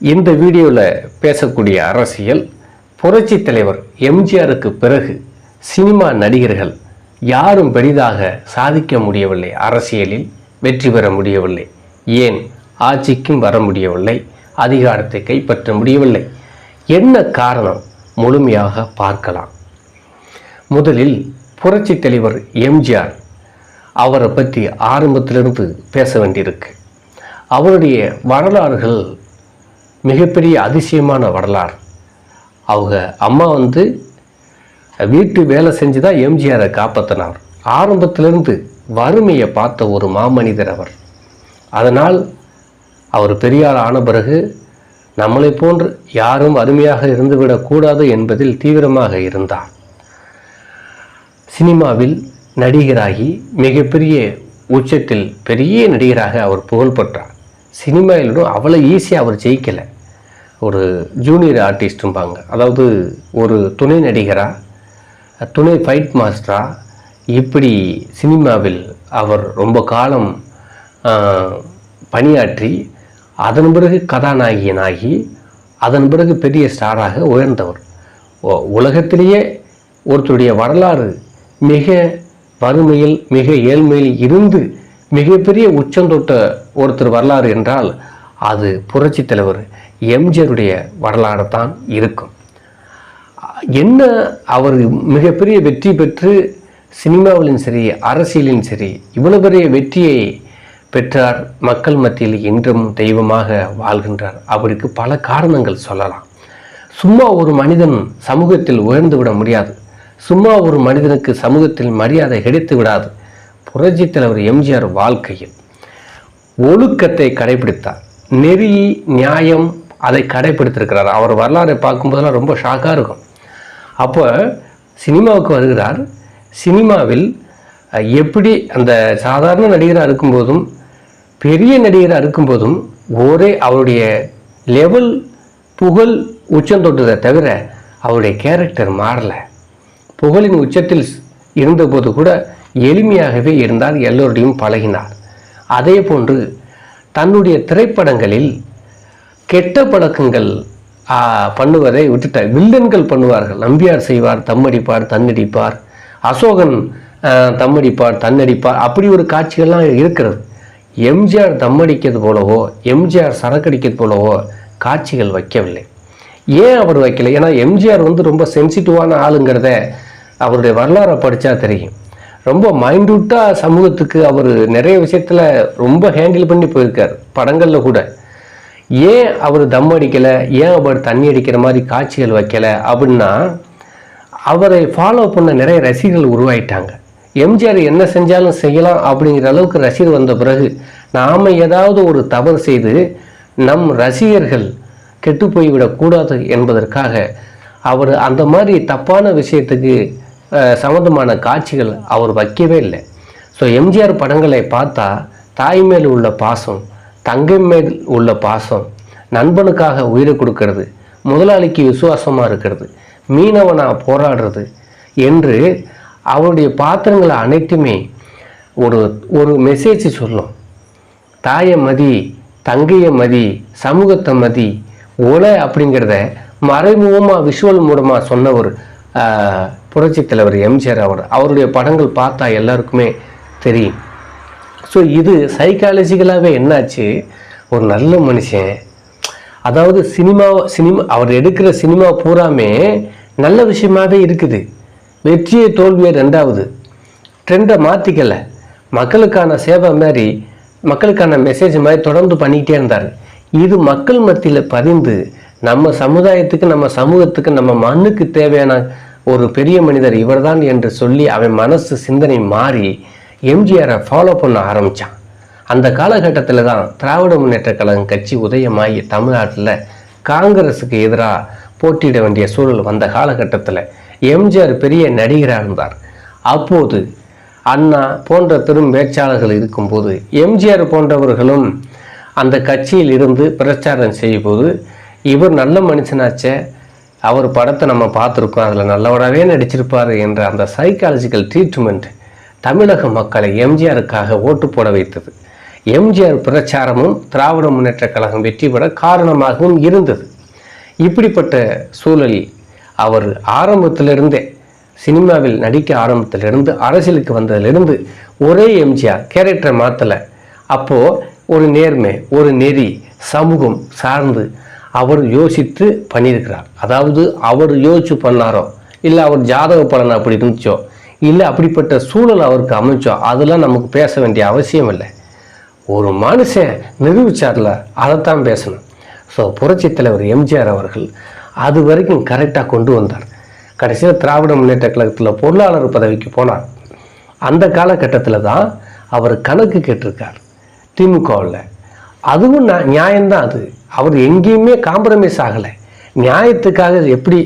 இந்த வீடியோவில் பேசக்கூடிய அரசியல் புரட்சி தலைவர் எம்ஜிஆருக்கு பிறகு சினிமா நடிகர்கள் யாரும் பெரிதாக சாதிக்க முடியவில்லை அரசியலில் வெற்றி பெற முடியவில்லை. ஏன்? ஆட்சிக்கும் வர முடியவில்லை அதிகாரத்தை கைப்பற்ற முடியவில்லை. என்ன காரணம்? முழுமையாக பார்க்கலாம். முதலில் புரட்சி தலைவர் எம்ஜிஆர் அவரை பற்றி ஆரம்பத்திலிருந்து பேச வேண்டியிருக்கு. அவருடைய வரலாறுகள் மிகப்பெரிய அதிசயமான வரலாறு. அவங்க அம்மா வந்து வீட்டு வேலை செஞ்சு தான் எம்ஜிஆரை காப்பாற்றினார் ஆரம்பத்திலிருந்து வறுமையை பார்த்த ஒரு மாமனிதர் அவர். அதனால் அவர் பெரியார் ஆன பிறகு நம்மளை போன்று யாரும் அருமையாக இருந்துவிடக்கூடாது என்பதில் தீவிரமாக இருந்தார். சினிமாவில் நடிகராகி மிகப்பெரிய உச்சத்தில் பெரிய நடிகராக அவர் புகழ்பெற்றார். சினிமாவிலும் அவ்வளோ ஈஸியாக அவர் ஜெயிக்கலை. ஒரு ஜூனியர் ஆர்டிஸ்ட்டும்பாங்க அதாவது ஒரு துணை நடிகராக துணை ஃபைட் மாஸ்டராக இப்படி சினிமாவில் அவர் ரொம்ப காலம் பணியாற்றி அதன் பிறகு கதாநாயகியனாகி அதன் பிறகு பெரிய ஸ்டாராக உயர்ந்தவர். உலகத்திலேயே ஒருத்தருடைய வரலாறு மிக வறுமையில் மிக ஏழ்மையில் இருந்து மிகப்பெரிய உச்சந்தொட்ட ஒருத்தர் வரலாறு என்றால் அது புரட்சி தலைவர் எம்ஜிஆருடைய வரலாறு தான் இருக்கும். என்ன அவர் மிகப்பெரிய வெற்றி பெற்று சினிமாவிலும் சரி அரசியலிலும் சரி இவ்வளவு பெரிய வெற்றியை பெற்றார் மக்கள் மத்தியில் இன்றும் தெய்வமாக வாழ்கின்றார். அவருக்கு பல காரணங்கள் சொல்லலாம். சும்மா ஒரு மனிதன் சமூகத்தில் உயர்ந்து விட முடியாது. சும்மா ஒரு மனிதனுக்கு சமூகத்தில் மரியாதை கிடைத்து விடாது. புரட்சி தலைவர் எம்ஜிஆர் வாழ்க்கையில். ஒழுக்கத்தை கடைபிடித்தார் நெறி நியாயம் அதை கடைபிடித்திருக்கிறார் அவர் வரலாறை பார்க்கும்போதெல்லாம் ரொம்ப ஷாக்காக இருக்கும். அப்போ சினிமாவுக்கு வருகிறார். சினிமாவில் எப்படி அந்த சாதாரண நடிகராக இருக்கும்போதும் பெரிய நடிகராக இருக்கும்போதும் ஒரே அவருடைய லெவல் புகழ் உச்சம் தொட்டதை தவிர அவருடைய கேரக்டர் மாறலை. புகழின் உச்சத்தில் இருந்தபோது கூட எளிமையாகவே இருந்தார். எல்லோருடையும் பழகினார். அதே போன்று தன்னுடைய திரைப்படங்களில் கெட்ட பழக்கங்கள் பண்ணுவதை விட்டுட்டார். வில்லன்கள் பண்ணுவார்கள். நம்பியார் செய்வார் தம்மடிப்பார் தன்னடிப்பார். அசோகன் தம்மடிப்பார் தன்னடிப்பார். அப்படி ஒரு காட்சிகள்லாம் இருக்கிறது. எம்ஜிஆர் தம்மடிக்கிறது போலவோ எம்ஜிஆர் சரக்கடிக்கிறது போலவோ காட்சிகள் வைக்கவில்லை. ஏன் அவர் வைக்கல? ஏன்னா எம்ஜிஆர் வந்து ரொம்ப சென்சிட்டிவான ஆளுங்கிறத அவருடைய வரலாறை படித்தா தெரியும். ரொம்ப மைண்டூட்டாக சமூகத்துக்கு அவர் நிறைய விஷயத்தில் ரொம்ப ஹேண்டில் பண்ணி போயிருக்கார் படங்களில் கூட. ஏன் அவர் தம் அடிக்கலை? ஏன் அவர் தண்ணி அடிக்கிற மாதிரி காட்சிகள் வைக்கலை? அப்படின்னா அவரை ஃபாலோ பண்ண நிறைய ரசிகர்கள் உருவாயிட்டாங்க. எம்ஜிஆர் என்ன செஞ்சாலும் செய்யலாம் அப்படிங்கிற அளவுக்கு ரசிகர் வந்த பிறகு நாம் ஏதாவது ஒரு தவறு செய்து நம் ரசிகர்கள் கெட்டு போய்விடக்கூடாது என்பதற்காக அவர் அந்த மாதிரி தப்பான விஷயத்துக்கு சம்மந்தமான காட்சிகள் அவர் வைக்கவே இல்லை. ஸோ எம்ஜிஆர் படங்களை பார்த்தா தாய் மேல் உள்ள பாசம் தங்கை மேல் உள்ள பாசம் நண்பனுக்காக உயிரை கொடுக்கறது முதலாளிக்கு விசுவாசமாக இருக்கிறது மீனவனாக போராடுறது என்று அவருடைய பாத்திரங்களை அனைத்துமே ஒரு ஒரு மெசேஜ் சொல்லும். தாயை மதி தங்கையை மதி சமூகத்தை மதி ஒலை அப்படிங்கிறத மறைமுகமாக விஷுவல் மூலமாக சொன்னவர் புரட்சி தலைவர் எம்ஜிஆர் அவர் அவருடைய படங்கள் பார்த்தா எல்லாருக்குமே தெரியும். ஸோ இது சைக்காலஜிக்கலாகவே என்னாச்சு? ஒரு நல்ல மனுஷன். அதாவது சினிமா சினிமா அவர் எடுக்கிற சினிமா பூராமே நல்ல விஷயமாவே இருக்குது. வெற்றியை தோல்வியை ரெண்டாவது. ட்ரெண்டை மாற்றிக்கலை மக்களுக்கான சேவை மாதிரி மக்களுக்கான மெசேஜ் மாதிரி தொடர்ந்து பண்ணிக்கிட்டே இருந்தார். இது மக்கள் மத்தியில் பதிந்து நம்ம சமுதாயத்துக்கு நம்ம சமூகத்துக்கு நம்ம மண்ணுக்கு தேவையான ஒரு பெரிய மனிதர் இவர்தான் என்று சொல்லி அவன் மனசு சிந்தனை மாறி எம்ஜிஆரை ஃபாலோ பண்ண ஆரம்பித்தான் அந்த காலகட்டத்தில் தான் திராவிட முன்னேற்ற கழகம் கட்சி உதயமாகி தமிழ்நாட்டில் காங்கிரஸுக்கு எதிராக போட்டியிட வேண்டிய சூழல் வந்த காலகட்டத்தில் எம்ஜிஆர் பெரிய நடிகராக இருந்தார். அப்போது அண்ணா போன்ற பெரும் பேச்சாளர்கள் இருக்கும்போது எம்ஜிஆர் போன்றவர்களும் அந்த கட்சியில் இருந்து பிரச்சாரம் செய்யும்போது இவர் நல்ல மனுஷனாச்சே அவர் படத்தை நம்ம பார்த்துருக்கோம். அதில் நல்லவராகவே நடிச்சிருப்பார் என்ற அந்த சைக்காலஜிக்கல் ட்ரீட்மெண்ட் தமிழக மக்களை எம்ஜிஆருக்காக ஓட்டு போட வைத்தது. எம்ஜிஆர் பிரச்சாரமும் திராவிட முன்னேற்ற கழகம் வெற்றி பெற காரணமாகவும் இருந்தது. இப்படிப்பட்ட சூழலில் அவர் ஆரம்பத்திலிருந்தே சினிமாவில் நடிக்க ஆரம்பத்திலிருந்து அரசியலுக்கு வந்ததிலிருந்து ஒரே எம்ஜிஆர் கேரக்டரை மாற்றலை அப்போது ஒரு நேர்மை ஒரு நெறி சமூகம் சார்ந்து அவர் யோசித்து பண்ணியிருக்கிறார். அதாவது அவர் யோசிச்சு பண்ணாரோ இல்லை அவர் ஜாதக பலன் அப்படி இருந்துச்சோ இல்லை அப்படிப்பட்ட சூழல் அவருக்கு அமைச்சோ அதெல்லாம் நமக்கு பேச வேண்டிய அவசியம் இல்லை. ஒரு மனுஷன் நிரூபிச்சார்ல அதைத்தான் பேசணும். ஸோ புரட்சி தலைவர் எம்ஜிஆர் அவர்கள் அது வரைக்கும் கரெக்டாக கொண்டு வந்தார். கடைசியில் திராவிட முன்னேற்ற கழகத்தில் பொருளாளர் பதவிக்கு போனார். அந்த காலகட்டத்தில் தான் அவர் கணக்கு கேட்டிருக்கார் திமுகவில். அதுவும் நான் நியாயம்தான் அது. அவர் எங்கேயுமே காம்ப்ரமைஸ் ஆகலை. நியாயத்துக்காக எப்படி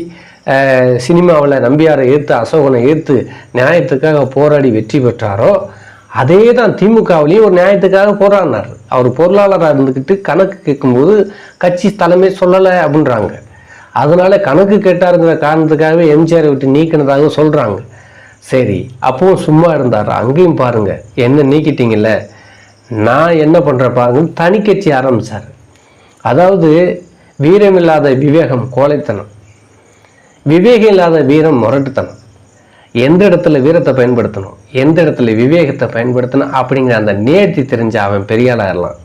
சினிமாவில் நம்பியாரை ஏற்று அசோகனை ஏற்று நியாயத்துக்காக போராடி வெற்றி பெற்றாரோ அதே தான் திமுகவிலையும் ஒரு நியாயத்துக்காக போராடினார். அவர் பொருளாளராக இருந்துக்கிட்டு கணக்கு கேட்கும்போது கட்சி தலைமை சொல்லலை அப்படின்றாங்க. அதனால கணக்கு கேட்டாருங்கிற காரணத்துக்காகவே எம்ஜிஆரை விட்டு நீக்கினதாக சொல்கிறாங்க சரி அப்பவும் சும்மா இருந்தார்? அங்கேயும் பாருங்கள் என்ன நீக்கிட்டீங்கல்ல? நான் என்ன பண்ணுற பாருங்கன்னு தனி கட்சி ஆரம்பிச்சார். அதாவது வீரமில்லாத விவேகம் கோழைத்தனம். விவேகம் இல்லாத வீரம் முரட்டுத்தனம். எந்த இடத்துல வீரத்தை பயன்படுத்தணும்? எந்த இடத்துல விவேகத்தை பயன்படுத்தணும்? அப்படிங்கிற அந்த நேர்த்தி தெரிஞ்ச அவன் பெரிய ஆளாகலாம்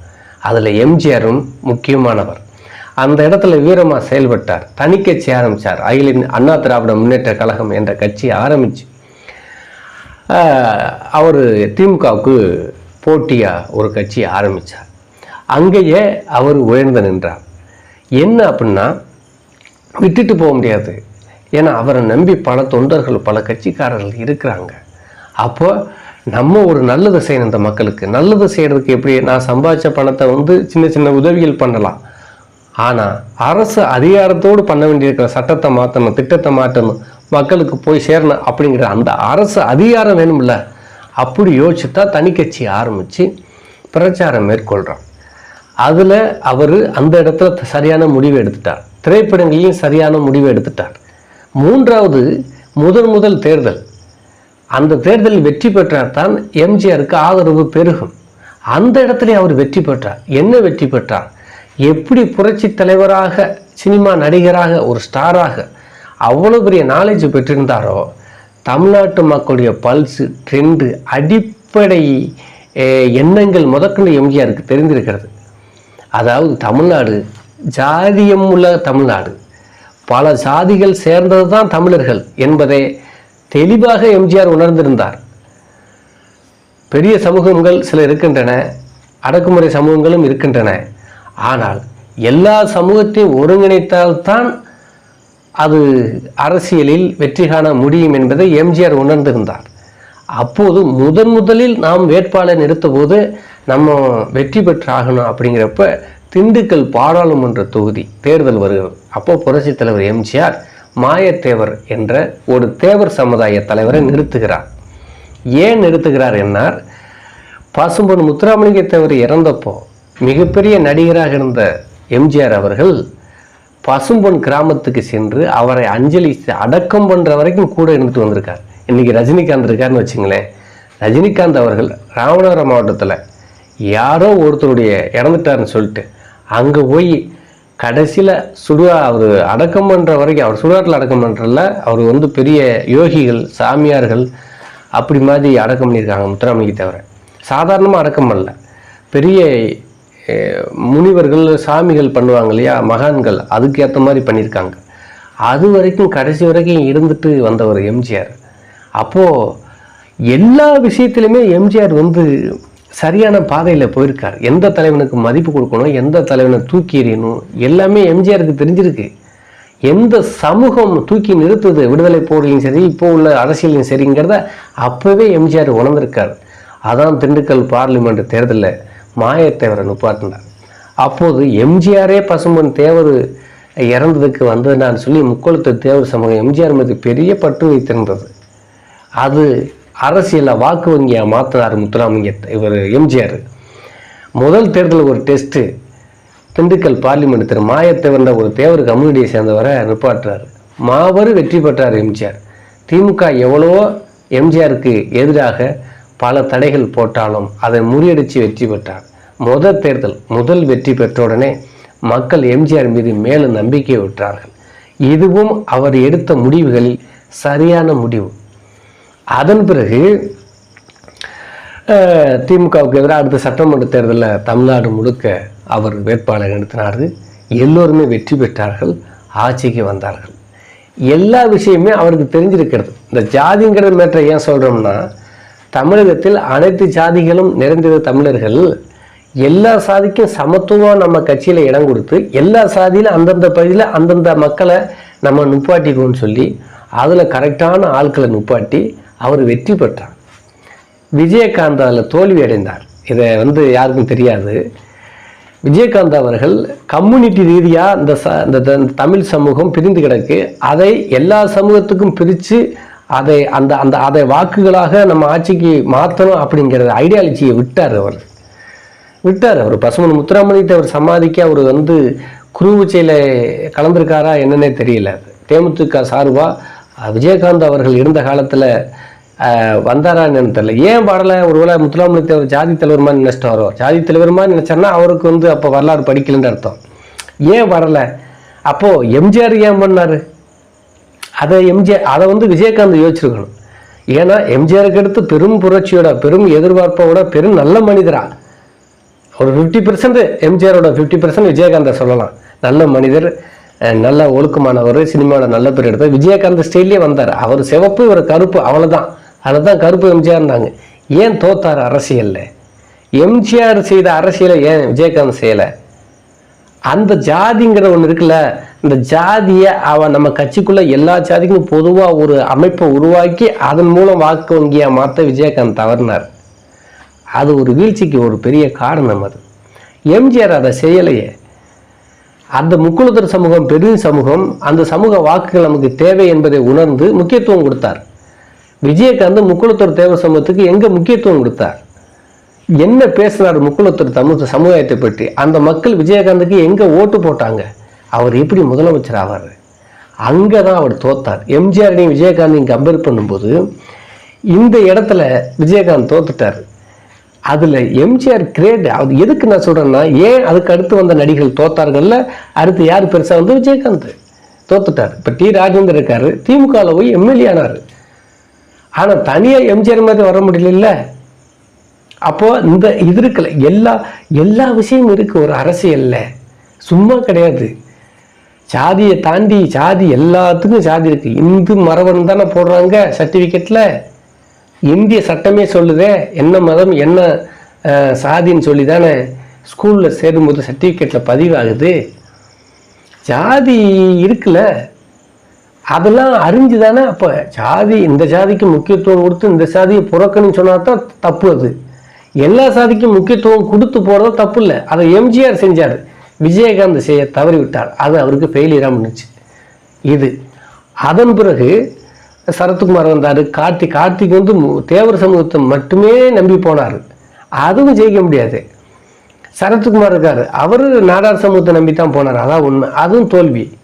அதில் எம்ஜிஆரும் முக்கியமானவர். அந்த இடத்துல வீரமாக செயல்பட்டார். தனி கட்சி ஆரம்பித்தார் அகில அண்ணா திராவிட முன்னேற்ற கழகம் என்ற கட்சி ஆரம்பிச்சு அவர் திமுகவுக்கு போட்டியாக ஒரு கட்சி ஆரம்பித்தார் அங்கேயே அவர் உயர்ந்து நின்றார். என்ன அப்படின்னா விட்டுட்டு போக முடியாது. ஏன்னா அவரை நம்பி பல தொண்டர்கள் பல கட்சிக்காரர்கள் இருக்கிறாங்க. அப்போ நம்ம ஒரு நல்லது செய்யணும் இந்த மக்களுக்கு. நல்லதை செய்கிறதுக்கு எப்படி? நான் சம்பாதிச்ச பணத்தை வந்து சின்ன சின்ன உதவிகள் பண்ணலாம். ஆனால் அரசு அதிகாரத்தோடு பண்ண வேண்டியிருக்கிற சட்டத்தை மாற்றணும் திட்டத்தை மாற்றணும் மக்களுக்கு போய் சேரணும் அப்படிங்கிற அந்த அரசு அதிகாரம் வேணும்ல. அப்படி யோசிச்சு தான் தனி கட்சி ஆரம்பித்து பிரச்சாரம் மேற்கொள்கிறான் அதில் அவர் அந்த இடத்துல சரியான முடிவு எடுத்துட்டார். திரைப்படங்களையும் சரியான முடிவு எடுத்துட்டார். மூன்றாவது முதன் முதல் தேர்தல். அந்த தேர்தலில் வெற்றி பெற்றார் தான் எம்ஜிஆருக்கு ஆதரவு பெருகும். அந்த இடத்துல அவர் வெற்றி பெற்றார். என்ன வெற்றி பெற்றார்? எப்படி புரட்சி தலைவராக சினிமா நடிகராக ஒரு ஸ்டாராக அவ்வளோ பெரிய நாலேஜ் பெற்றிருந்தாரோ தமிழ்நாட்டு மக்களுடைய பல்ஸு ட்ரெண்டு அடிப்படை எண்ணங்கள் முதற்கொண்டு எம்ஜிஆருக்கு தெரிந்திருக்கிறது. அதாவது தமிழ்நாடு ஜாதியம் உள்ள தமிழ்நாடு. பல சாதிகள் சேர்ந்தது தான் தமிழர்கள் என்பதை தெளிவாக எம்ஜிஆர் உணர்ந்திருந்தார். பெரிய சமூகங்கள் சில இருக்கின்றன அடக்குமுறை சமூகங்களும் இருக்கின்றன. ஆனால் எல்லா சமூகத்தையும் ஒருங்கிணைத்தால்தான் அது அரசியலில் வெற்றி காண முடியும் என்பதை எம்ஜிஆர் உணர்ந்திருந்தார். அப்போது முதன் முதலில் நாம் வேட்பாளர் நிறுத்தபோது நம்ம வெற்றி பெற்றாகணும் அப்படிங்கிறப்ப திண்டுக்கல் பாராளுமன்ற தொகுதி தேர்தல் வருகிறது. அப்போ புரட்சி தலைவர் எம்ஜிஆர் மாயத்தேவர் என்ற ஒரு தேவர் சமுதாய தலைவரை நிறுத்துகிறார். ஏன் நிறுத்துகிறார் என்னார் பசும்பொன் முத்துராமலிங்க தேவர் இறந்தப்போ மிகப்பெரிய நடிகராக இருந்த எம்ஜிஆர் அவர்கள் பசும்பொன் கிராமத்துக்கு சென்று அவரை அஞ்சலி அடக்கம் பண்ணுற வரைக்கும் கூட இருந்துட்டு வந்திருக்கார். இன்றைக்கி ரஜினிகாந்த் இருக்காருன்னு வச்சுங்களேன். ரஜினிகாந்த் அவர்கள் ராமநாதபுரம் மாவட்டத்தில் யாரோ ஒருத்தருடைய இறந்துட்டாருன்னு சொல்லிட்டு அங்கே போய் கடைசியில் சுடுவா அவர் அடக்கம் பண்ணுற வரைக்கும் அவர் சுடுகாட்டில் அடக்கம் பண்ணுறல அவர் வந்து பெரிய யோகிகள் சாமியார்கள் அப்படி மாதிரி அடக்கம் பண்ணியிருக்காங்க முத்துராமலிங்க தவிர. சாதாரணமாக அடக்கம் பண்ணல. பெரிய முனிவர்கள் சாமிகள் பண்ணுவாங்க இல்லையா மகான்கள் அதுக்கு ஏற்ற மாதிரி பண்ணியிருக்காங்க. அது வரைக்கும் கடைசி வரைக்கும் இருந்துட்டு வந்தவர் எம்ஜிஆர். அப்போது எல்லா விஷயத்திலுமே எம்ஜிஆர் வந்து சரியான பாதையில் போயிருக்கார். எந்த தலைவனுக்கு மதிப்பு கொடுக்கணும் எந்த தலைவனை தூக்கி எறியணும் எல்லாமே எம்ஜிஆருக்கு தெரிஞ்சிருக்கு. எந்த சமூகம் தூக்கி நிறுத்துது விடுதலை போர்லையும் சரி இப்போ உள்ள அரசியலையும் சரிங்கிறத அப்போவே எம்ஜிஆர் உணர்ந்திருக்கார். அதான் திண்டுக்கல் பார்லிமெண்ட் தேர்தலில் மாயத்தேவரை நிப்பாட்டினார். அப்போது எம்ஜிஆரே பசும்பொன் தேவர் இறந்ததுக்கு வந்ததுனான்னு சொல்லி முக்கொழுத்த தேவர் சமூகம் எம்ஜிஆர் மீது பெரிய பற்று வைத்திருந்தது அது அரசியலில் வாக்கு வங்கியாக மாற்றினார் முத்துராமலிங்க இவர் எம்ஜிஆர். முதல் தேர்தல் ஒரு டெஸ்ட்டு திண்டுக்கல் பார்லிமெண்ட் திரு மாயத்தேவர்ன்ற ஒரு தேவர் கம்யூனிட்டியை சேர்ந்தவரை நிப்பாட்டுறார். மாபெரும் வெற்றி பெற்றார் எம்ஜிஆர். திமுக எவ்வளவோ எம்ஜிஆருக்கு எதிராக பல தடைகள் போட்டாலும் அதை முறியடித்து வெற்றி பெற்றார். முதல் தேர்தல் முதல் வெற்றி பெற்ற உடனே மக்கள் எம்ஜிஆர் மீது மேலும் நம்பிக்கை விட்டார்கள். இதுவும் அவர் எடுத்த முடிவுகளில் சரியான முடிவு. அதன் பிறகு திமுகவுக்கு எதிராக அடுத்த சட்டமன்ற தேர்தலில் தமிழ்நாடு முழுக்க அவர் வேட்பாளர் நிறுத்தினார். எல்லோருமே வெற்றி பெற்றார்கள் ஆட்சிக்கு வந்தார்கள். எல்லா விஷயமே அவருக்கு தெரிஞ்சிருக்கிறது. இந்த ஜாதிங்கிற மேட்டரை ஏன் சொல்கிறோம்னா தமிழகத்தில் அனைத்து ஜாதிகளும் நிறைந்தது தமிழர்கள். எல்லா சாதிக்கும் சமத்துவம் நம்ம கட்சியில் இடம் கொடுத்து எல்லா சாதியிலும் அந்தந்த பகுதியில் அந்தந்த மக்களை நம்ம நுப்பாட்டிக்குவோம்னு சொல்லி அதில் கரெக்டான ஆட்களை நுப்பாட்டி அவர் வெற்றி பெற்றார். விஜயகாந்த் அதில் தோல்வி அடைந்தார். இதை வந்து யாருக்கும் தெரியாது. விஜயகாந்த் அவர்கள் கம்யூனிட்டி ரீதியாக இந்த ச இந்த த- தமிழ் சமூகம் பிரிந்து கிடக்கு. அதை எல்லா சமூகத்துக்கும் பிரித்து அதை அந்த அந்த அதை வாக்குகளாக நம்ம ஆட்சிக்கு மாற்றணும் அப்படிங்கிற ஐடியாலஜியை விட்டார் அவர். விட்டார் அவர். பசுமன் முத்துராமலிங்கத்தை அவர் சமாதிக்க அவர் வந்து குருவுச்சையில் கலந்துருக்காரா என்னன்னே தெரியல. தேமுதிக சார்பாக விஜயகாந்த் அவர்கள் இருந்த காலத்தில் வந்தாரா என்னன்னு தெரியல. ஏன் பாடலை ஒருவேளை முத்துராமலிங்கத்தை அவர் ஜாதி தலைவருமா நினைச்சிட்டு வரோம் ஜாதி தலைவருமா மாதிரி அவருக்கு வந்து அப்போ வரலாறு படிக்கலன்னு அர்த்தம். ஏன் வரலை? அப்போது எம்ஜிஆர் ஏன் பண்ணாரு? அதை எம்ஜிஆர் அதை வந்து விஜயகாந்த் யோசிச்சிருக்கணும். ஏன்னா எம்ஜிஆருக்கு அடுத்து பெரும் புரட்சியோட பெரும் எதிர்பார்ப்போட பெரும் நல்ல மனிதரா. ஒரு ஃபிஃப்டி பர்சன்ட் எம்ஜிஆரோட ஃபிஃப்டி பர்சன்ட் விஜயகாந்தை சொல்லலாம். நல்ல மனிதர் நல்ல ஒழுக்கமானவர் சினிமாவோட நல்ல பேர் எடுத்தார் விஜயகாந்த் ஸ்டைல்லே வந்தார். அவர் சிவப்பு இவர் கருப்பு அவ்வளோதான் அதுதான் கருப்பு எம்ஜிஆர்னாங்க ஏன் தோத்தார் அரசியலில்? எம்ஜிஆர் செய்த அரசியலை ஏன் விஜயகாந்த் செய்யலை? அந்த ஜாதிங்கிற ஒன்று இருக்குல்ல இந்த ஜாதியை அவன் நம்ம கட்சிக்குள்ளே எல்லா ஜாதிக்கும் பொதுவாக ஒரு அமைப்பை உருவாக்கி அதன் மூலம் வாக்கு வங்கியாக மாற்ற விஜயகாந்த் தவறினார். அது ஒரு வீழ்ச்சிக்கு ஒரு பெரிய காரணம் அது. எம்ஜிஆர் அதை செய்யலையே. அந்த முக்குளத்தர் சமூகம் பெரும் சமூகம் அந்த சமூக வாக்குகள் நமக்கு தேவை என்பதை உணர்ந்து முக்கியத்துவம் கொடுத்தார். விஜயகாந்த் முக்குளத்தூர் தேவ சமூகத்துக்கு எங்கே முக்கியத்துவம் கொடுத்தார்? என்ன பேசினார் முக்குளத்தூர் தமிழ் சமுதாயத்தை பற்றி? அந்த மக்கள் விஜயகாந்துக்கு எங்கே ஓட்டு போட்டாங்க? அவர் எப்படி முதலமைச்சர் ஆவார்? அங்கே தான் அவர் தோத்தார். எம்ஜிஆரையும் விஜயகாந்தையும் கம்பேர் பண்ணும்போது இந்த இடத்துல விஜயகாந்த் தோத்துட்டார். அதில் எம்ஜிஆர் கிரேட் அது எதுக்கு நான் சொல்கிறேன்னா ஏன் அதுக்கு அடுத்து வந்த நடிகர்கள் தோத்தார்கள்ல அடுத்து யார் பெருசாக வந்து விஜயகாந்த். தோத்துட்டார். இப்போ டி ராஜேந்தர் இருக்கார். திமுகவில் போய் எம்எல்ஏ ஆனார். ஆனால் தனியாக எம்ஜிஆர் மாதிரி வர முடியல அப்போது இந்த இது இருக்குல்ல எல்லா எல்லா விஷயமும் இருக்குது ஒரு அரசியலில். சும்மா கிடையாது. சாதியை தாண்டி ஜாதி எல்லாத்துக்கும் ஜாதி இருக்குது இந்து மரபன் தானே போடுறாங்க சர்டிஃபிகேட்டில் இந்திய சட்டமே சொல்லுதே என்ன மதம் என்ன சாதின்னு சொல்லி தானே ஸ்கூலில் சேரும்போது சர்டிஃபிகேட்டில் பதிவாகுது. ஜாதி இருக்குல்ல அதெல்லாம் அறிஞ்சு தானே அப்போ. ஜாதி இந்த ஜாதிக்கு முக்கியத்துவம் கொடுத்து இந்த சாதியை புறக்கணும்னு சொன்னால் தான் தப்பு அது. எல்லா சாதிக்கும் முக்கியத்துவம் கொடுத்து போகிறது தப்பு இல்லை அதை எம்ஜிஆர் செஞ்சார். விஜயகாந்த் செய்ய தவறிவிட்டார். அது அவருக்கு ஃபெயிலியராக முடிஞ்சுச்சு. இது. அதன் பிறகு சரத்குமார் வந்தார். கார்த்திக் கார்த்திக் வந்து மு- தேவர் சமூகத்தை மட்டுமே நம்பி போனார். அதுவும் ஜெயிக்க முடியாது. சரத்குமார் இருக்கார். அவர் நாடார் சமூகத்தை நம்பி தான் போனார். அதான் உண்மை. அதுவும் தோல்வி.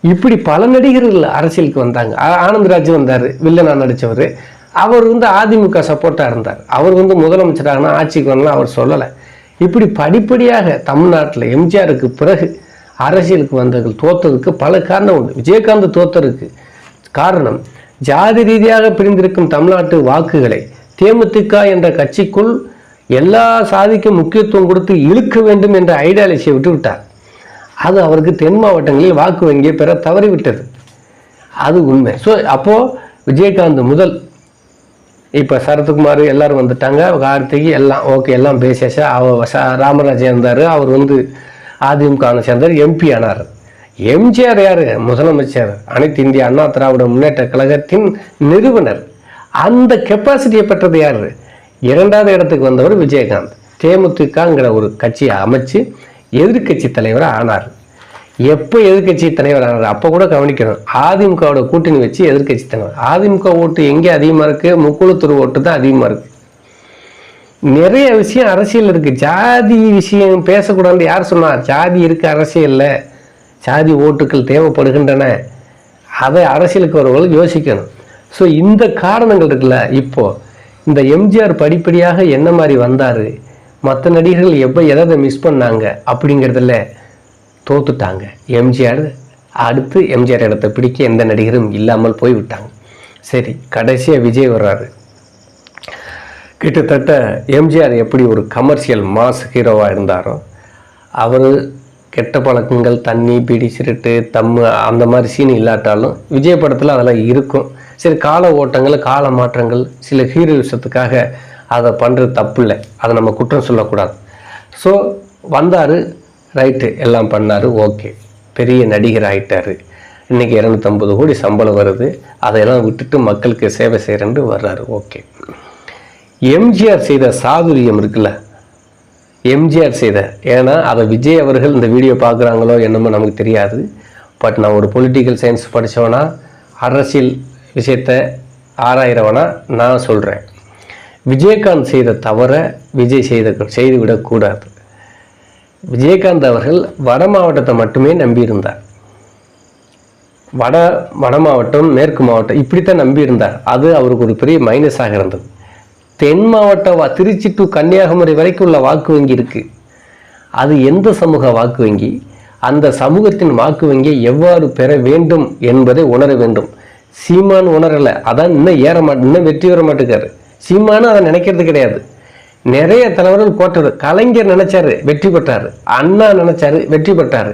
இப்படி பல நடிகர்கள் அரசியலுக்கு வந்தாங்க. ஆனந்தராஜ் வந்தார். வில்லனா நடித்தவர் அவர் வந்து அதிமுக சப்போர்ட்டாக இருந்தார். அவர் வந்து முதலமைச்சராகனா ஆட்சிக்கு வரலாம் அவர் சொல்லலை. இப்படி படிப்படியாக தமிழ்நாட்டில் எம்ஜிஆருக்கு பிறகு அரசியலுக்கு வந்தவர்கள் தோத்ததுக்கு பல காரணம் உண்டு. விஜயகாந்த் தோத்ததுக்கு காரணம் ஜாதி ரீதியாக பிரிந்திருக்கும் தமிழ்நாட்டு வாக்குகளை தேமுதிக என்ற கட்சிக்குள் எல்லா சாதிக்கும் முக்கியத்துவம் கொடுத்து இழுக்க வேண்டும் என்ற ஐடியாலஜியை விட்டு விட்டார் அது அவருக்கு தென் மாவட்டங்களில் வாக்கு வங்கியை பெற தவறிவிட்டது. அது உண்மை. ஸோ அப்போது விஜயகாந்த் முதல். இப்போ சரத்குமார் எல்லாரும் வந்துட்டாங்க. கார்த்திகி எல்லாம் ஓகே எல்லாம் பேசியாச்சா. அவர் ச ராமராஜ் இருந்தார். அவர் வந்து அதிமுக சேர்ந்தார். எம்பி ஆனார். எம்ஜிஆர் யார்? முதலமைச்சர். அனைத்து இந்திய அண்ணா திராவிட முன்னேற்ற கழகத்தின் நிறுவனர். அந்த கெப்பாசிட்டியை பெற்றது யார்? இரண்டாவது இடத்துக்கு வந்தவர் விஜயகாந்த். தேமுதிகங்கிற ஒரு கட்சியை அமைச்சு எதிர்க்கட்சி தலைவராக ஆனார். எப்போ எதிர்கட்சி தலைவர் ஆனார்? அப்போ கூட கவனிக்கணும். அதிமுகவோட கூட்டணி வச்சு எதிர்க்கட்சி தலைவர். அதிமுக ஓட்டு எங்கே அதிகமாக இருக்குது முக்குளத்தூர் ஓட்டு தான் அதிகமாக இருக்குது நிறைய விஷயம் அரசியல் இருக்குது ஜாதி விஷயம் பேசக்கூடாது யார் சொன்னார் ஜாதி இருக்க அரசியல் இல்லை ஜாதி ஓட்டுகள் தேவைப்படுகின்றன. அதை அரசியலுக்கு வரவர்கள் யோசிக்கணும். ஸோ இந்த காரணங்கள் இருக்குல்ல இப்போது இந்த எம்ஜிஆர் படிப்படியாக என்ன மாதிரி வந்தார்? மற்ற நடிகர்கள் எப்போ எதை மிஸ் பண்ணாங்க? அப்படிங்கிறதுல தோத்துட்டாங்க. எம்ஜிஆர் அடுத்து எம்ஜிஆர் இடத்தை பிடிக்க எந்த நடிகரும் இல்லாமல் போய் விட்டாங்க சரி கடைசியாக விஜய் வர்றாரு. கிட்டத்தட்ட எம்ஜிஆர் எப்படி ஒரு கமர்ஷியல் மாஸ் ஹீரோவாக இருந்தாரோ அவர் கெட்ட பழக்கங்கள் தண்ணி பிடி சிரட்டு தம்மு அந்த மாதிரி சீன் இல்லாட்டாலும் விஜய் படத்தில் அதெல்லாம் இருக்கும். சரி கால ஓட்டங்கள் கால மாற்றங்கள் சில ஹீரோயிசத்துக்காக அதை பண்ணுறது தப்பு இல்லை அதை நம்ம குற்றம் சொல்லக்கூடாது. ஸோ வந்தார் ரைட்டு எல்லாம் பண்ணார் ஓகே பெரிய நடிகர் ஆகிட்டார் இன்றைக்கி இரநூத்தம்பது கோடி சம்பளம் வருது. அதையெல்லாம் விட்டுட்டு மக்களுக்கு சேவை செய்கிறேன்னு வர்றாரு ஓகே எம்ஜிஆர் செய்த சாதுரியம் இருக்குல்ல எம்ஜிஆர் செய்த. ஏன்னா அதை விஜய் அவர்கள் இந்த வீடியோ பார்க்குறாங்களோ என்னமோ நமக்கு தெரியாது. பட் நான் ஒரு பொலிட்டிக்கல் சயின்ஸ் படித்தவனா அரசியல் விஷயத்தை ஆராயிறவனா நான் சொல்கிறேன் விஜயகாந்த் செய்த தவற விஜய் செய்த செய்து விடக்கூடாது விஜயகாந்த் அவர்கள் வட மாவட்டத்தை மட்டுமே நம்பியிருந்தார். வட வட மாவட்டம் மேற்கு மாவட்டம் இப்படித்தான் நம்பியிருந்தார். அது அவருக்கு ஒரு பெரிய மைனஸாக இருந்தது. தென் மாவட்ட திருச்சி டு கன்னியாகுமரி வரைக்கும் உள்ள வாக்கு வங்கி இருக்குது அது எந்த சமூக வாக்கு வங்கி? அந்த சமூகத்தின் வாக்கு வங்கியை எவ்வாறு பெற வேண்டும் என்பதை உணர வேண்டும். சீமான் உணரலை. அதான் இன்னும் ஏற மாட்டே இன்னும் வெற்றி பெற மாட்டேங்காரு சீமானு அதை நினைக்கிறது கிடையாது. நிறைய தலைவர்கள் போட்டது கலைஞர் நினைச்சாரு வெற்றி பெற்றார். அண்ணா நினைச்சாரு வெற்றி பெற்றார்.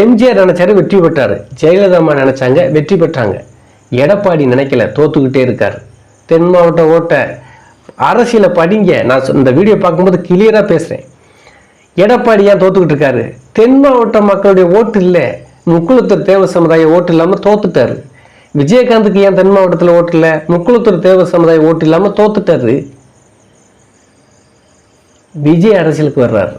எம்ஜிஆர் நினைச்சாரு வெற்றி பெற்றார். ஜெயலலிதா அம்மா நினைச்சாங்க வெற்றி பெற்றாங்க. எடப்பாடி நினைக்கல தோத்துக்கிட்டே இருக்கார். தென் மாவட்ட ஓட்டை அரசியலை படிங்க. நான் சொ- இந்த வீடியோ பார்க்கும்போது கிளியராக பேசுகிறேன் எடப்பாடி ஏன் தோத்துக்கிட்டு இருக்காரு? தென் மாவட்ட மக்களுடைய ஓட்டு இல்லை. முக்குளத்தூர் தேவ சமுதாய ஓட்டு இல்லாமல் தோத்துட்டாரு. விஜயகாந்துக்கு ஏன் தென் மாவட்டத்தில் ஓட்டு இல்லை? முக்குளத்தூர் தேவ சமுதாய ஓட்டு இல்லாமல் தோத்துட்டாரு. விஜய் அரசியலுக்கு வர்றாரு.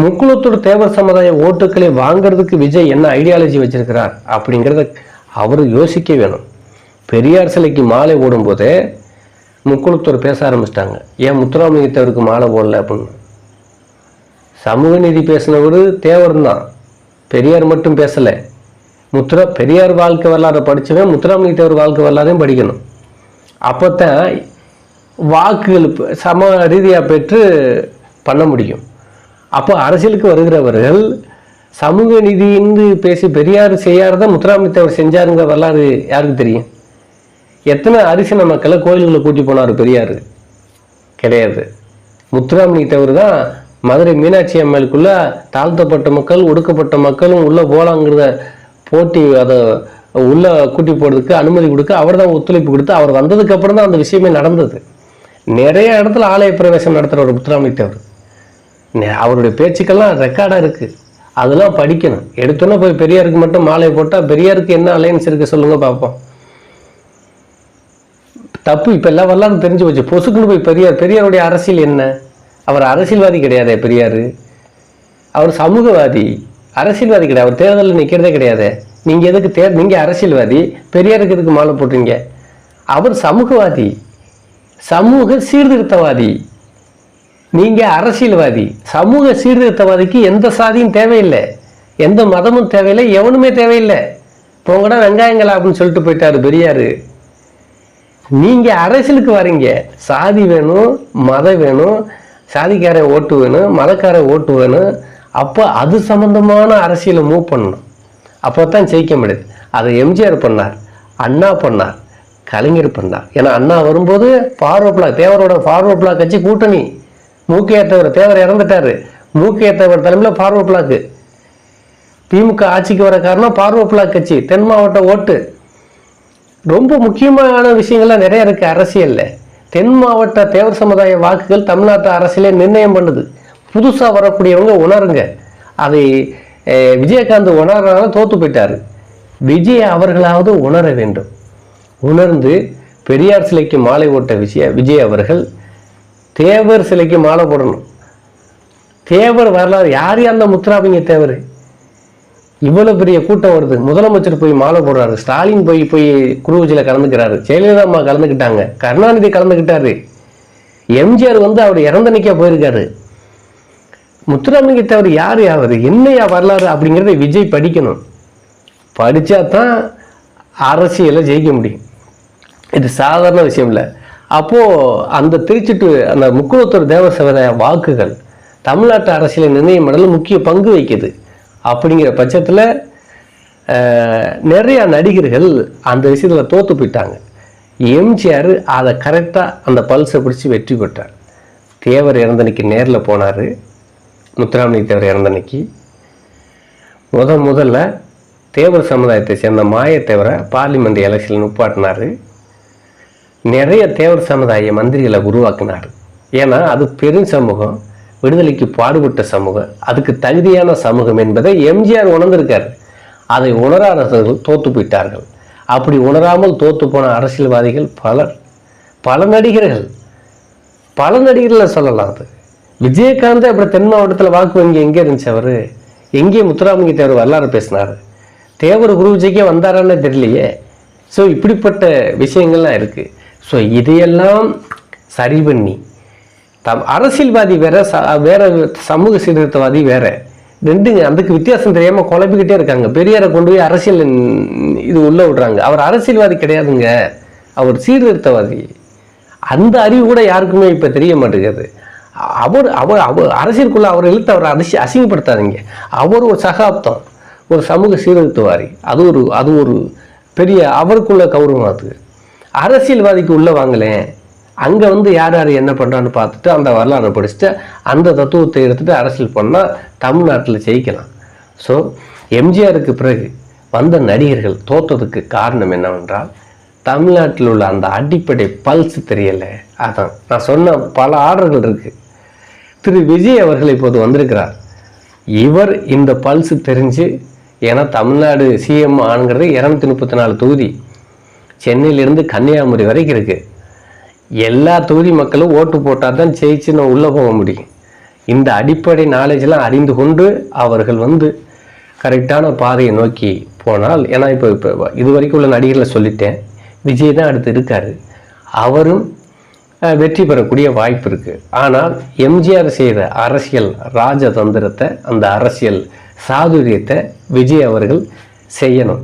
முக்குளத்தூர் தேவர் சமுதாய ஓட்டுக்களை வாங்குறதுக்கு விஜய் என்ன ஐடியாலஜி வச்சிருக்கிறார்? அப்படிங்கிறத அவர் யோசிக்க வேணும். பெரியார் சிலைக்கு மாலை ஓடும்போதே முக்குளத்தூர் பேச ஆரம்பிச்சிட்டாங்க. ஏன் முத்துராமலிங்கத்தேவருக்கு மாலை போடல அப்படின்னு? சமூக நீதி பேசினவர் தேவர் தான். பெரியார் மட்டும் பேசலை. முத்துரா பெரியார் வாழ்க்கை வரலாறு படித்தவன் முத்துராமலிங்கத்தேவர் வாழ்க்கை வரலாறையும் படிக்கணும். அப்போ தான் வாக்குகள் சம ரீதியாக பெற்று பண்ண முடியும். அப்போ அரசியலுக்கு வருகிறவர்கள் சமூக நீதின்னு பேசி பெரியார் செய்யாரதான் முத்துராமலிங்கத்தேவர் செஞ்சாருங்க வரலாறு யாருக்கு தெரியும்? எத்தனை அரிசின மக்களை கோயில்களை கூட்டி போனார் பெரியார்? கிடையாது. முத்துராமணி தேவர் தான் மதுரை மீனாட்சி அம்மனுக்குள்ள தாழ்த்தப்பட்ட மக்கள் ஒடுக்கப்பட்ட மக்களும் உள்ள போலாங்கிறத போட்டி அதை உள்ள கூட்டி போகிறதுக்கு அனுமதி கொடுக்க அவர் தான் ஒத்துழைப்பு கொடுத்து அவர் வந்ததுக்கு அப்புறம் தான் அந்த விஷயமே நடந்தது. நிறைய இடத்துல ஆலய பிரவேசம் நடத்துகிற ஒரு முத்துராமலிங்க தேவர். அவருடைய பேச்சுக்கெல்லாம் ரெக்கார்டாக இருக்கு. அதெல்லாம் படிக்கணும். எடுத்தோன்னே போய் பெரியாருக்கு மட்டும் மாலை போட்டால் பெரியாருக்கு என்ன அலையன்ஸ் இருக்கு சொல்லுங்க பார்ப்போம். தப்பு இப்போ எல்லாம் வரலாறும் தெரிஞ்சு போச்சு. பொசுக்குன்னு போய் பெரியார் பெரியாருடைய அரசியல் என்ன? அவர் அரசியல்வாதி கிடையாதே பெரியார். அவர் சமூகவாதி. அரசியல்வாதி கிடையாது. அவர் தேர்தலில் நிற்கிறதே கிடையாது. நீங்கள் எதுக்கு தே நீங்கள் அரசியல்வாதி பெரியாருக்கு எதுக்கு மாலை போட்டுறீங்க? அவர் சமூகவாதி. சமூக சீர்திருத்தவாதி. நீங்கள் அரசியல்வாதி. சமூக சீர்திருத்தவாதிக்கு எந்த சாதியும் தேவையில்லை. எந்த மதமும் தேவையில்லை. எவனுமே தேவையில்லை. போங்கடா வெங்காயங்களா அப்படின்னு சொல்லிட்டு போயிட்டாரு பெரியார். நீங்க அரசியலுக்கு வரீங்க. சாதி வேணும் மதம் வேணும் சாதிக்கார ஓட்டு வேணும் மதக்கார ஓட்டு வேணும். அப்போ அது சம்பந்தமான அரசியலை மூவ் பண்ணணும். அப்போ தான் ஜெயிக்க முடியுது. அதை எம்ஜிஆர் பண்ணார் அண்ணா பண்ணார் கலைஞர் பண்ணார். ஏன்னா அண்ணா வரும்போது ஃபார்வர்ட் பிளாக் தேவரோட ஃபார்வர்ட் பிளாக் கட்சி கூட்டணி. மூக்கையத்தவர் தேவர் இறந்துட்டாரு. மூக்கையத்தவர் தலைமையில் ஃபார்வர்ட் பிளாக்கு திமுக ஆட்சிக்கு வர காரணம் பார்வ பிளாக் கட்சி தென் மாவட்ட ஓட்டு. ரொம்ப முக்கியமான விஷயங்கள்லாம் நிறைய இருக்குது அரசியலில். தென் மாவட்ட தேவர் சமுதாய வாக்குகள் தமிழ்நாட்டு அரசியலே நிர்ணயம் பண்ணுது. புதுசாக வரக்கூடியவங்க உணருங்க. அதை விஜயகாந்த் உணர்றதுனால தோற்று போயிட்டார். விஜய் அவர்களாவது உணர வேண்டும். உணர்ந்து பெரியார் சிலைக்கு மாலை ஓட்ட விஜய விஜய் அவர்கள் தேவர் சிலைக்கு மாலை போடணும். தேவர் வரலாறு யார் அந்த முத்துராமிங்க தேவர்? இவ்வளவு பெரிய கூட்டம் வருது. முதலமைச்சர் போய் மாலை போடுறாரு. ஸ்டாலின் போய் போய் குருவூஜில கலந்துக்கிறாரு. ஜெயலலிதா அம்மா கலந்துக்கிட்டாங்க. கருணாநிதி கலந்துக்கிட்டாரு. எம்ஜிஆர் வந்து அவர் இறந்த நிக்க போயிருக்காரு. முத்துராமலிங்க தவிர யார் யாவது என்னையா வரலாறு அப்படிங்கிறத விஜய் படிக்கணும். படித்தா தான் அரசியலை ஜெயிக்க முடியும். இது சாதாரண விஷயம் இல்லை. அப்போது அந்த திருச்சிட்டு அந்த முக்குளத்தூர் தேவசேவர வாக்குகள் தமிழ்நாட்டு அரசியலை நிர்ணயம் பண்ணல. முக்கிய பங்கு வகிக்குது. அப்படிங்கிற பட்சத்தில் நிறையா நடிகர்கள் அந்த விஷயத்தில் தோற்று போயிட்டாங்க. எம்ஜிஆர் அதை கரெக்டாக அந்த பல்ஸை பிடிச்சி வெற்றி பெற்றார். தேவர் இறந்தனைக்கு நேரில் போனார். முத்துராமலிங்க தேவர் இறந்தனைக்கு முத முதல்ல தேவர் சமுதாயத்தை சேர்ந்த மாயத்தேவரை பார்லிமெண்ட் எலெக்ஷனில் நிப்பாட்டினார். நிறைய தேவர் சமுதாய மந்திரிகளை உருவாக்கினார். ஏன்னா அது பெரும் சமூகம். விடுதலைக்கு பாடுபட்ட சமூகம். அதுக்கு தகுதியான சமூகம் என்பதை எம்ஜிஆர் உணர்ந்திருக்கார். அதை உணராதவர்கள் தோத்து போயிட்டார்கள். அப்படி உணராமல் தோத்து போன அரசியல்வாதிகள் பலர் பல நடிகர்கள் பல நடிகர்கள் சொல்லலாம் அது. விஜயகாந்த் அப்படி தென் மாவட்டத்தில் வாக்கு வங்கி எங்கே இருந்துச்சு அவர்? எங்கே முத்துராமலிங்க தேவர் வரலாறு பேசினார். தேவர் குருஜிக்கே வந்தாரான்னு தெரியலையே. ஸோ இப்படிப்பட்ட விஷயங்கள்லாம் இருக்குது ஸோ இதையெல்லாம் சரி பண்ணி தம் அரசியல்வாதி வேற ச வேற சமூக சீர்திருத்தவாதி வேற. ரெண்டுங்க அதுக்கு வித்தியாசம் தெரியாமல் குழப்பிக்கிட்டே இருக்காங்க. பெரியாரை கொண்டு போய் அரசியல் இது உள்ள விடுறாங்க. அவர் அரசியல்வாதி கிடையாதுங்க. அவர் சீர்திருத்தவாதி. அந்த அறிவு கூட யாருக்குமே இப்போ தெரிய மாட்டேங்குது. அவர் அவர் அவர் அரசியலுக்குள்ள அவர் இழுத்து அவரை அரிசி அசிங்கப்படுத்தாதீங்க. அவர் ஒரு சகாப்தம். ஒரு சமூக சீர்திருத்தவாதி. அது ஒரு அது ஒரு பெரிய அவருக்குள்ள கௌரவம் அது. அரசியல்வாதிக்கு உள்ள வாங்கலேன் அங்கே வந்து யார் யார் என்ன பண்ணுறான்னு பார்த்துட்டு அந்த வரலாறு படிச்சுட்டு அந்த தத்துவத்தை எடுத்துகிட்டு அரசியல் பண்ணால் தமிழ்நாட்டில் ஜெயிக்கலாம். ஸோ எம்ஜிஆருக்கு பிறகு வந்த நடிகர்கள் தோற்றதுக்கு காரணம் என்னவென்றால் தமிழ்நாட்டில் உள்ள அந்த அடிப்படை பல்ஸ் தெரியலை. அதான் நான் சொன்ன பல ஆர்டர்கள் இருக்குது திரு விஜய் அவர்கள் இப்போது வந்திருக்கிறார். இவர் இந்த பல்ஸ் தெரிஞ்சு ஏன்னா தமிழ்நாடு சிஎம் ஆணுங்கிறது இரநூத்தி முப்பத்தி நாலு தொகுதி. சென்னையிலேருந்து கன்னியாகுமரி வரைக்கும் இருக்குது எல்லா தொகுதி மக்களும் ஓட்டு போட்டால் தான் ஜெயிச்சு நான் உள்ளே போக முடியும். இந்த அடிப்படை நாலேஜெலாம் அறிந்து கொண்டு அவர்கள் வந்து கரெக்டான பாதையை நோக்கி போனால் ஏன்னா இப்போ இப்போ இது வரைக்கும் உள்ள நடிகர்களை சொல்லிட்டேன். விஜய் தான் அடுத்து இருக்கார். அவரும் வெற்றி பெறக்கூடிய வாய்ப்பு இருக்குது ஆனால் எம்ஜிஆர் செய்த அரசியல் ராஜதந்திரத்தை அந்த அரசியல் சாதுரியத்தை விஜய் அவர்கள் செய்யணும்.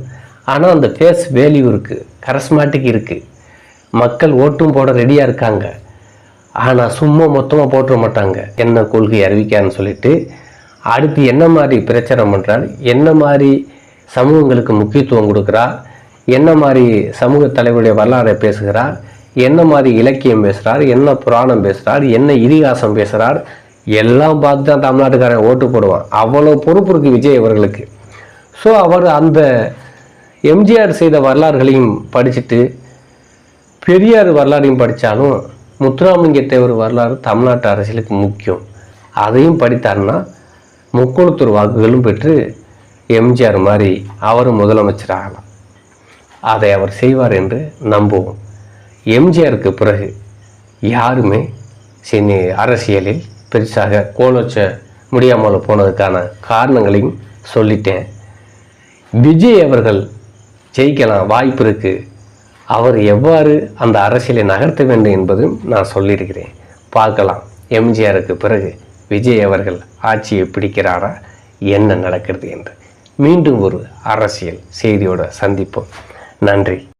ஆனால் அந்த ஃபேஸ் வேல்யூ இருக்குது கரஸ்மாட்டிக் இருக்குது மக்கள் ஓட்டும் போட ரெடியாக இருக்காங்க. ஆனால் சும்மா மொத்தமாக போட்டுற மாட்டாங்க. என்ன கொள்கை அறிவிக்கான்னு சொல்லிட்டு அடுத்து என்ன மாதிரி பிரச்சாரம் பண்ணுறார் என்ன மாதிரி சமூகங்களுக்கு முக்கியத்துவம் கொடுக்குறா? என்ன மாதிரி சமூக தலைவருடைய வரலாறை பேசுகிறார் என்ன மாதிரி இலக்கியம் பேசுகிறார் என்ன புராணம் பேசுகிறார் என்ன இதிகாசம் பேசுகிறார் எல்லாம் பார்த்து தான் தமிழ்நாட்டுக்காரன் ஓட்டு போடுவான். அவ்வளோ பொறுப்பு இருக்குது விஜய் அவர்களுக்கு. ஸோ அவர் அந்த எம்ஜிஆர் செய்த வரலாறுகளையும் படிச்சுட்டு பெரியார் வரலாறையும் படித்தாலும் முத்துராமலிங்க தேவர் வரலாறு தமிழ்நாட்டு அரசியலுக்கு முக்கியம். அதையும் படித்தார்னா முக்கோணத்தூர் வாக்குகளும் பெற்று எம்ஜிஆர் மாதிரி அவரும் முதலமைச்சர் ஆகலாம் அதை அவர் செய்வார் என்று நம்புவோம். எம்ஜிஆருக்கு பிறகு யாருமே சினி அரசியலில் பெருசாக கோலோச்ச முடியாமல் போனதுக்கான காரணங்களையும் சொல்லிட்டேன். விஜய் அவர்கள் ஜெயிக்கலாம் வாய்ப்பு இருக்குது அவர் எவ்வாறு அந்த அரசியலை நகர்த்த வேண்டும் என்பது நான் சொல்லியிருக்கிறேன். பார்க்கலாம். எம்ஜிஆருக்கு பிறகு விஜய் அவர்கள் ஆட்சியை பிடிக்கிறாரா? என்ன நடக்கிறது என்று. மீண்டும் ஒரு அரசியல் செய்தியோட சந்திப்போம். நன்றி.